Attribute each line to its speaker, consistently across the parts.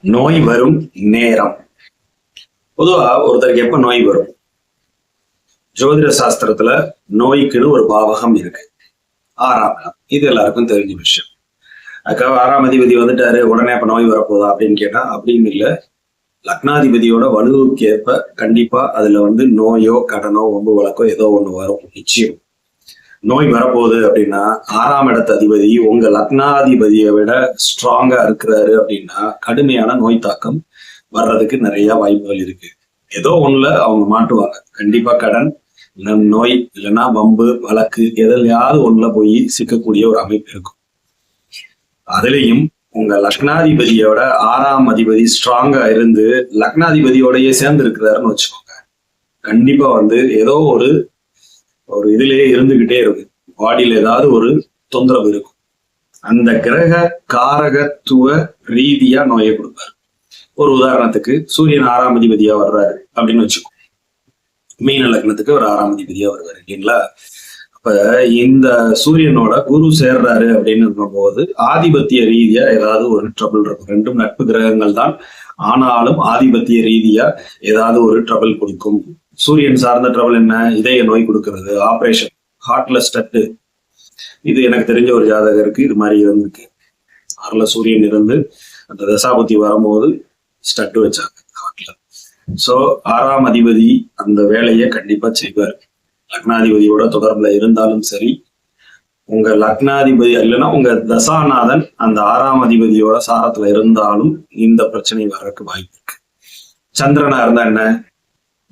Speaker 1: நோய் வரும் நேரம். பொதுவா ஒருத்தருக்கு எப்ப நோய் வரும்? ஜோதிட சாஸ்திரத்துல நோய்க்குன்னு ஒரு பாவகம் இருக்கு. ஆறாம் இடம். இது எல்லாருக்கும் தெரிஞ்ச விஷயம். அதுக்காக ஆறாம் அதிபதி வந்துட்டாரு உடனே அப்ப நோய் வரப்போதா அப்படின்னு கேட்டா அப்படின்னு இல்லை. லக்னாதிபதியோட வலுவுக்கு ஏற்ப கண்டிப்பா அதுல வந்து நோயோ கடனோ ஒம்பு வழக்கோ ஏதோ ஒண்ணு வரும் நிச்சயம். நோய் வரப்போகுது அப்படின்னா ஆறாம் இடத்து அதிபதி உங்க லக்னாதிபதியை விட ஸ்ட்ராங்கா இருக்கிறாரு அப்படின்னா கடுமையான நோய் தாக்கம் வர்றதுக்கு நிறைய வாய்ப்புகள் இருக்கு. ஏதோ ஒண்ணுல அவங்க மாட்டுவாங்க. கண்டிப்பா கடன் இல்ல நோய் இல்லைன்னா வம்பு வழக்கு எதுலையாவது ஒண்ணுல போய் சிக்கக்கூடிய ஒரு அமைப்பு இருக்கும். அதுலயும் உங்க லக்னாதிபதியோட ஆறாம் அதிபதி ஸ்ட்ராங்கா இருந்து லக்னாதிபதியோடயே சேர்ந்து இருக்கிறாருன்னு வச்சுக்கோங்க. கண்டிப்பா வந்து ஏதோ ஒரு ஒரு இதுலயே இருந்துகிட்டே இருக்கு. பாடியில ஏதாவது ஒரு தொந்தரவு இருக்கும். அந்த கிரக காரகத்துவ ரீதியா நோயை கொடுப்பாரு. ஒரு உதாரணத்துக்கு சூரியன் ஆறாம் அதிபதியா வர்றாரு அப்படின்னு வச்சுக்கோ. மீன லக்னத்துக்கு ஒரு ஆறாம் அதிபதியா வருவாரு இல்லைங்களா? அப்ப இந்த சூரியனோட குரு சேர்றாரு அப்படின்னு போது ஆதிபத்திய ரீதியா ஏதாவது ஒரு ட்ரபிள் இருக்கும். ரெண்டும் நட்பு கிரகங்கள் தான். ஆனாலும் ஆதிபத்திய ரீதியா ஏதாவது ஒரு ட்ரபிள் கொடுக்கும். சூரியன் சார்ந்த ட்ரபிள் என்ன? இதய நோய் கொடுக்கறது ஆப்ரேஷன் ஹார்ட்ல ஸ்டட்டு இது எனக்கு தெரிஞ்ச ஒரு ஜாதகருக்கு இது மாதிரி இருந்திருக்கு. ஆறுல சூரியன் இருந்து அந்த தசாபதி வரும்போது ஸ்டட்டு வச்சாங்க ஹார்ட்ல சோ ஆறாம் அதிபதி அந்த வேலையை கண்டிப்பா செய்வார். லக்னாதிபதியோட தொடர்புல இருந்தாலும் சரி உங்க லக்னாதிபதி இல்லைன்னா உங்க தசாநாதன் அந்த ஆறாம் அதிபதியோட சாரத்துல இருந்தாலும் இந்த பிரச்சனை வர்றதுக்கு வாய்ப்பு இருக்கு. சந்திரனா இருந்தா என்ன?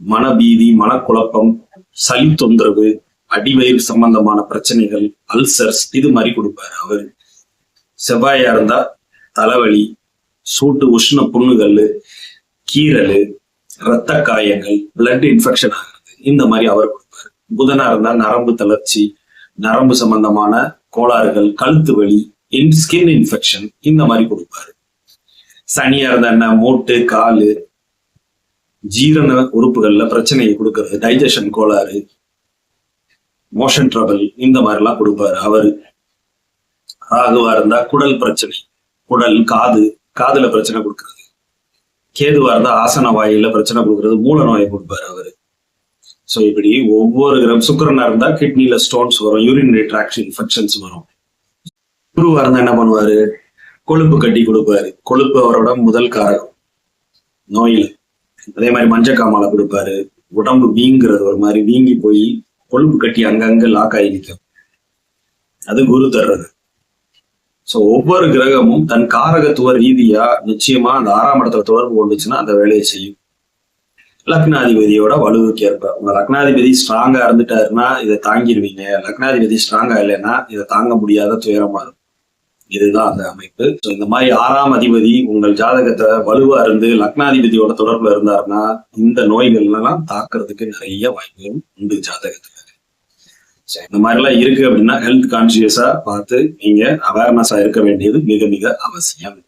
Speaker 1: மனபீதி மனக்குழப்பம் சளி தொந்தரவு அடிவயிறு சம்பந்தமான பிரச்சனைகள் அல்சர்ஸ் இது மாதிரி கொடுப்பாரு அவரு. செவ்வாயா இருந்தா தலைவலி சூட்டு உஷ்ண புண்ணுகள் கீரல் இரத்த காயங்கள் பிளட் இன்ஃபெக்ஷன் ஆகுறது இந்த மாதிரி அவர் புதனா இருந்தா நரம்பு தளர்ச்சி நரம்பு சம்பந்தமான கோளாறுகள் கழுத்து வலி ஸ்கின் இன்ஃபெக்ஷன் இந்த மாதிரி கொடுப்பாரு. சனியா இருந்தா என்ன? மூட்டு காலு ஜீரண உறுப்புகள்ல பிரச்சனையை கொடுக்கறது டைஜஷன் கோளாறு மோஷன் ட்ரபிள் இந்த மாதிரிலாம் கொடுப்பாரு அவரு. ராகுவா இருந்தா குடல் பிரச்சனை குடல் காது காதுல பிரச்சனை கொடுக்கறது. கேதுவா இருந்தா ஆசன வாயில பிரச்சனை கொடுக்கறது மூல நோயை கொடுப்பாரு அவரு. ஸோ இப்படி ஒவ்வொரு கிராம் சுக்கரனா இருந்தா கிட்னில ஸ்டோன்ஸ் வரும் யூரின் ரிட்ராக்ஷன் இன்ஃபெக்ஷன்ஸ் வரும். குருவா இருந்தா என்ன பண்ணுவாரு? கொழுப்பு கட்டி கொடுப்பாரு. கொழுப்பு அவரோட முதல் காரகம். நோயில. அதே மாதிரி மஞ்சக்காமலை கொடுப்பாரு. உடம்பு வீங்குறது ஒரு மாதிரி வீங்கி போய் கொழுப்பு கட்டி அங்கங்க லாக் ஆகி நிற்கும் அது குரு தர்றது. ஸோ ஒவ்வொரு கிரகமும் தன் காரகத்துவ ரீதியா நிச்சயமா அந்த ஆறாம் இடத்துல தொடர்பு கொண்டுச்சுன்னா அந்த வேலையை செய்யும். லக்னாதிபதியோட வலுவுக்கு ஏற்ப உங்க லக்னாதிபதி ஸ்ட்ராங்கா இருந்துட்டாருன்னா இதை தாங்கிடுவீங்க லக்னாதிபதி ஸ்ட்ராங்கா இல்லைன்னா இதை தாங்க முடியாத துயரமா இருக்கும். இதுதான் அந்த அமைப்பு. ஸோ இந்த மாதிரி ஆறாம் அதிபதி உங்கள் ஜாதகத்தை வலுவா இருந்து லக்னாதிபதியோட தொடர்புல இருந்தாருன்னா இந்த நோய்கள்லாம் தாக்குறதுக்கு நிறைய வாய்ப்புகள் உண்டு ஜாதகத்துல. ஸோ இந்த மாதிரிலாம் இருக்கு அப்படின்னா ஹெல்த் கான்சியஸா பார்த்து நீங்க அவேர்னஸா இருக்க வேண்டியது மிக மிக அவசியம்.